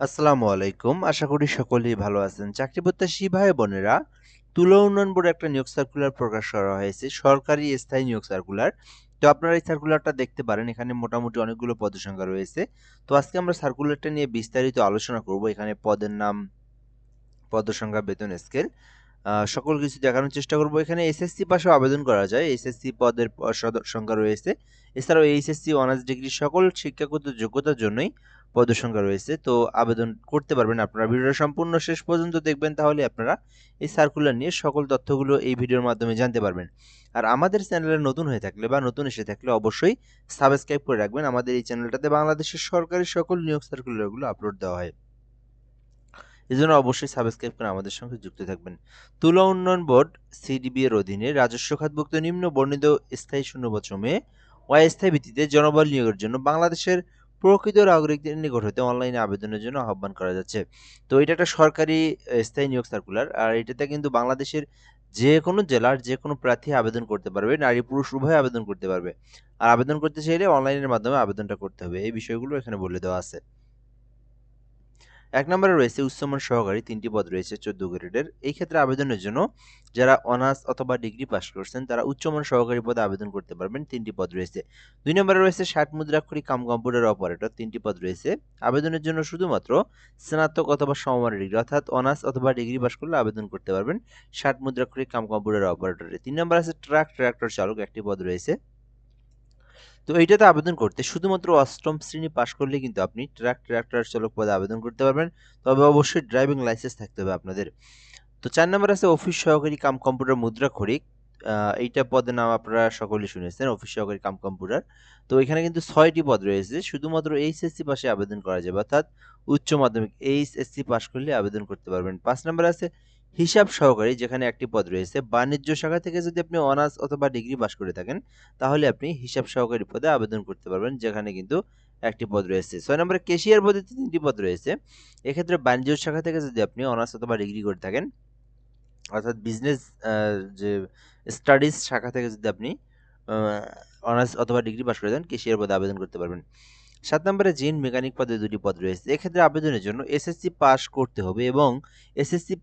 আসসালামু আলাইকুম। আশা করি সকলেই ভালো আছেন। চাকরি প্রত্যাশী ভাই বোনেরা, তুলা উন্নয়ন বোর্ডে একটা নিয়োগ সার্কুলার প্রকাশ করা হয়েছে, সরকারি স্থায়ী নিয়োগ সার্কুলার তো আপনারা এই সার্কুলারটা দেখতে পারেন, এখানে মোটামুটি অনেকগুলো পদের সংখ্যা রয়েছে। তো আজকে আমরা সার্কুলারটা নিয়ে বিস্তারিত আলোচনা করব। এখানে পদের নাম, পদ সংখ্যা, বেতন স্কেল সকল কিছু দেখানোর চেষ্টা করব। এখানে এসএসসি পাশে আবেদন করা যায়। এসএসসি পদের সংখ্যা রয়েছে। এছাড়াও এইচএসসি অনার্স ডিগ্রি সকল শিক্ষাগত যোগ্যতার জন্যই পদের সংখ্যা রয়েছে, তো আবেদন করতে পারবেন আপনারা। ভিডিওটা সম্পূর্ণ শেষ পর্যন্ত দেখবেন, তাহলে আপনারা এই সার্কুলার নিয়ে সকল তথ্যগুলো এই ভিডিওর মাধ্যমে জানতে পারবেন। আর আমাদের চ্যানেলে নতুন হয়ে থাকলে বা নতুন এসে থাকলে অবশ্যই সাবস্ক্রাইব করে রাখবেন। আমাদের এই চ্যানেলটাতে বাংলাদেশের সরকারি সকল নিয়োগ সার্কুলারগুলো আপলোড দেওয়া হয়। এই জন্য অবশ্যই সাবস্ক্রাইব করে আমাদের সঙ্গে যুক্ত থাকবেন। তুলা উন্নয়ন বোর্ড সিডিবি এর অধীনে রাজস্ব খাতভুক্ত নিম্ন বর্ণিত স্থায়ী শূন্যপদ সময়ে অস্থায়ী ভিত্তিতে জনবল নিয়োগের জন্য বাংলাদেশের প্রকৃত নাগরিকদের নিকট হতে অনলাইনে আবেদনের জন্য আহ্বান করা যাচ্ছে। তো এটা একটা সরকারি স্থায়ী নিয়োগ সার্কুলার আর এটাতে কিন্তু বাংলাদেশের যে কোনো জেলার যে কোনো প্রার্থী আবেদন করতে পারবে, নারী পুরুষ উভয় আবেদন করতে পারবে। আর আবেদন করতে চাইলে অনলাইনের মাধ্যমে আবেদনটা করতে হবে। এই বিষয়গুলো এখানে বলে দেওয়া আছে। এক নম্বরে রয়েছে উচ্চমান সহকারী, তিনটি পদ রয়েছে চোদ্দ গ্রেডের। এই ক্ষেত্রে আবেদনের জন্য যারা অনার্স অথবা ডিগ্রি পাস করছেন, তারা উচ্চমান সহকারী পদে আবেদন করতে পারবেন, তিনটি পদ রয়েছে। দুই নম্বরে রয়েছে ষাট মুদ্রাক্ষরী কাম কম্পিউটার অপারেটর, তিনটি পদ রয়েছে। আবেদনের জন্য শুধুমাত্র স্নাতক অথবা সমমানের ডিগ্রি, অর্থাৎ অনার্স অথবা ডিগ্রি পাস করলে আবেদন করতে পারবেন ষাট মুদ্রাক্ষরী কাম কম্পিউটার অপারেটরে। তিন নম্বর আছে ট্রাক ট্রাক্টর চালক, একটি পদ রয়েছে। তো এইটাতে আবেদন করতে শুধুমাত্র অষ্টম শ্রেণি পাশ করলে কিন্তু আপনি ট্রাক ট্রাক্টর চালক পদে আবেদন করতে পারবেন। তবে অবশ্যই ড্রাইভিং লাইসেন্স থাকতে হবে আপনাদের। তো চার নম্বর আছে অফিস সহকারী কাম কম্পিউটার মুদ্রা খরিক এইটা পদের নাম আপনারা সকলেই শুনেছেন, অফিস সহকারী কাম কম্পিউটার। তো এখানে কিন্তু ছয়টি পদ রয়েছে, শুধুমাত্র এইচএসসি পাশে আবেদন করা যাবে, অর্থাৎ উচ্চ মাধ্যমিক এইচএসসি পাশ করলে আবেদন করতে পারবেন। পাঁচ নম্বর আছে হিসাব সহকারী যেখানে একটি পদ রয়েছে, বাণিজ্য শাখা থেকে যদি আপনি অনার্স অথবা ডিগ্রি পাস করে থাকেন, তাহলে আপনি হিসাব সহকারী পদে আবেদন করতে পারবেন, যেখানে কিন্তু একটি পদ রয়েছে। ছয় নম্বরে কেশিয়ার পদে তিনটি পদ রয়েছে। এক্ষেত্রে বাণিজ্য শাখা থেকে যদি আপনি অনার্স অথবা ডিগ্রি করে থাকেন, অর্থাৎ বিজনেস যে স্টাডিজ শাখা থেকে যদি আপনি অনার্স অথবা ডিগ্রি পাস করে দেন কেশিয়ার পদে আবেদন করতে পারবেন। সাত নম্বরে জিন মেকানিক পদে দুটি পদ রয়েছে। এক্ষেত্রে আবেদনের জন্য এসএসসি পাস করতে হবে এবং এসএসসি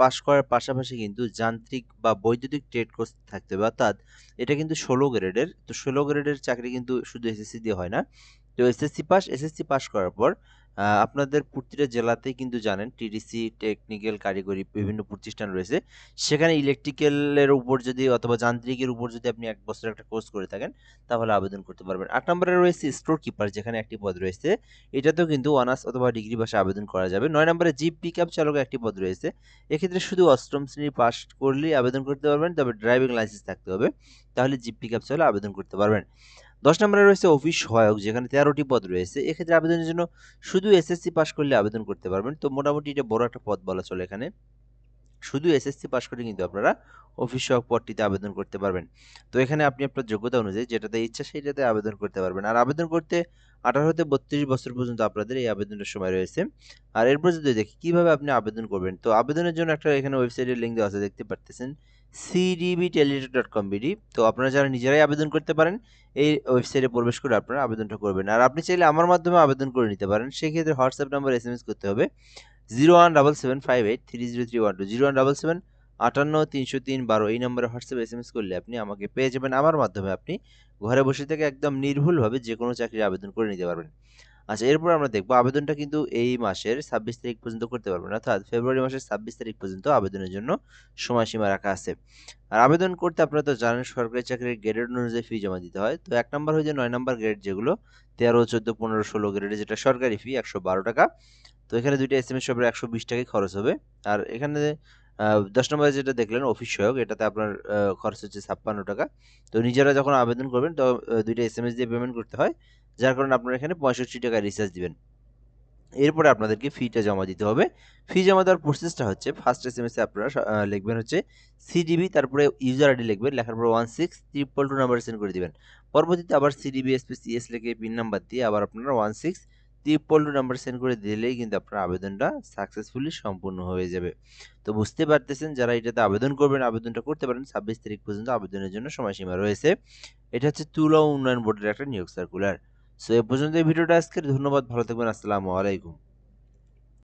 পাস করার পাশাপাশি কিন্তু যান্ত্রিক বা বৈদ্যুতিক ট্রেড কোর্স থাকতে হবে। অর্থাৎ এটা কিন্তু ষোলো গ্রেডের তো ষোলো গ্রেডের চাকরি কিন্তু শুধু এসএসসি দিয়ে হয় না। তো এসএসসি পাস এসএসসি পাস করার পর আপনাদের প্রতিটা জেলাতেই কিন্তু জানেন টিডিসি টেকনিক্যাল কারিগরি বিভিন্ন প্রতিষ্ঠান রয়েছে। সেখানে ইলেকট্রিক্যালের উপর যদি অথবা যান্ত্রিকের উপর যদি আপনি এক বছর একটা কোর্স করে থাকেন তাহলে আবেদন করতে পারবেন। আট নম্বরে রয়েছে স্টোর কিপার যেখানে একটি পদ রয়েছে। এটাতেও কিন্তু অনার্স অথবা ডিগ্রি পাশে আবেদন করা যাবে। নয় নম্বরে জিপ পিক আপ চালক একটি পদ রয়েছে। এক্ষেত্রে শুধু অষ্টম শ্রেণি পাস করলেই আবেদন করতে পারবেন তবে ড্রাইভিং লাইসেন্স থাকতে হবে। তাহলে জিপ পিক আপ চালক আবেদন করতে পারবেন। দশ নম্বরে রয়েছে অফিস সহায়ক, যেখানে তেরোটি পদ রয়েছে। এক্ষেত্রে আবেদনের জন্য শুধু এসএসসি পাস করলে আবেদন করতে পারবেন। তো মোটামুটি এটা বড় একটা পদ বলা চলে এখানে। শুধু এসএসসি পাস করে কিন্তু আপনারা অফিস সহক পদটিতে আবেদন করতে পারবেন। তো এখানে আপনি আপনার যোগ্যতা অনুযায়ী যেটাতে ইচ্ছা সেটাতে আবেদন করতে পারবেন। আর আবেদন করতে আঠারো হতে বত্রিশ বছর পর্যন্ত আপনাদের এই আবেদনের সময় রয়েছে। আর এরপর যদি দেখি কীভাবে আপনি আবেদন করবেন, তো আবেদনের জন্য একটা এখানে ওয়েবসাইটের লিঙ্ক দেওয়া আছে, দেখতে পারতেছেন। CDB Teletalk dot com BD তো আপনারা যারা নিজেরাই আবেদন করতে পারেন, এই ওয়েবসাইটে প্রবেশ করে আপনারা আবেদনটা করবেন। আর আপনি চাইলে আমার মাধ্যমে আবেদন করে নিতে পারেন, সেক্ষেত্রে WhatsApp number S M S করতে হবে zero one double seven five eight three zero three one two zero one double seven আটান্ন তিনশো তিন বারো এই নম্বরে হোয়াটসঅ্যাপ এস এম এস করলে আপনি আমাকে পেয়ে যাবেন। আমার মাধ্যমে আপনি ঘরে বসে থেকে একদম নির্ভুলভাবে যে কোনো চাকরির আবেদন করে নিতে পারবেন। আচ্ছা এরপর আমরা দেখব আবেদনটা কিন্তু এই মাসের ছাব্বিশ তারিখ পর্যন্ত করতে পারবেন অর্থাৎ ফেব্রুয়ারি মাসের ছাব্বিশ তারিখ পর্যন্ত আবেদনের জন্য সময়সীমা রাখা আছে। আর আবেদন করতে আপনারা তো জানেন, সরকারি চাকরির গ্রেড অনুযায়ী ফি জমা দিতে হয়। তো এক নম্বর হয়ে যে নয় নম্বর গ্রেড যেগুলো, তেরো, চোদ্দ, পনেরো, ষোলো গ্রেডে যেটা সরকারি ফি একশো বারো টাকা। তো এখানে দুইটা এস এম এস সবের একশো বিশ টাকাই খরচ হবে। আর এখানে দশ নম্বরে যেটা দেখলেন অফিস সহায়ক, এটাতে আপনার খরচ হচ্ছে ছাপ্পান্ন টাকা। তো নিজেরা যখন আবেদন করবেন, তো দুইটা এস এম এস দিয়ে পেমেন্ট করতে হয়। যার কারণে আপনারা এখানে পঁয়ষট্টি টাকা রিচার্জ দিবেন। এরপরে আপনাদেরকে ফিটা জমা দিতে হবে। ফি জমা দেওয়ার প্রসেসটা হচ্ছে ফার্স্ট এস এম এস আপনারা লিখবেন হচ্ছে সিডিবি তারপরে ইউজার আইডি লিখবেন, লেখার পর one six triple two number send করে দিবেন। পরবর্তীতে আবার সিডিবি এসপি সিএস লিখে পিন নাম্বার দিয়ে আবার আপনারা one six triple two number send করে দিলেই কিন্তু আপনার আবেদনটা সাকসেসফুলি সম্পূর্ণ হয়ে যাবে। তো বুঝতে পারতেছেন, যারা এটাতে আবেদন করবেন, আবেদনটা করতে পারেন, ছাব্বিশ তারিখ পর্যন্ত আবেদনের জন্য সময়সীমা রয়েছে। এটা হচ্ছে তুলা উন্নয়ন বোর্ডের একটা নিয়োগ সার্কুলার সো এ পর্যন্ত এই ভিডিওটা আজকের। ধন্যবাদ ভালো থাকবেন আসসালামু আলাইকুম।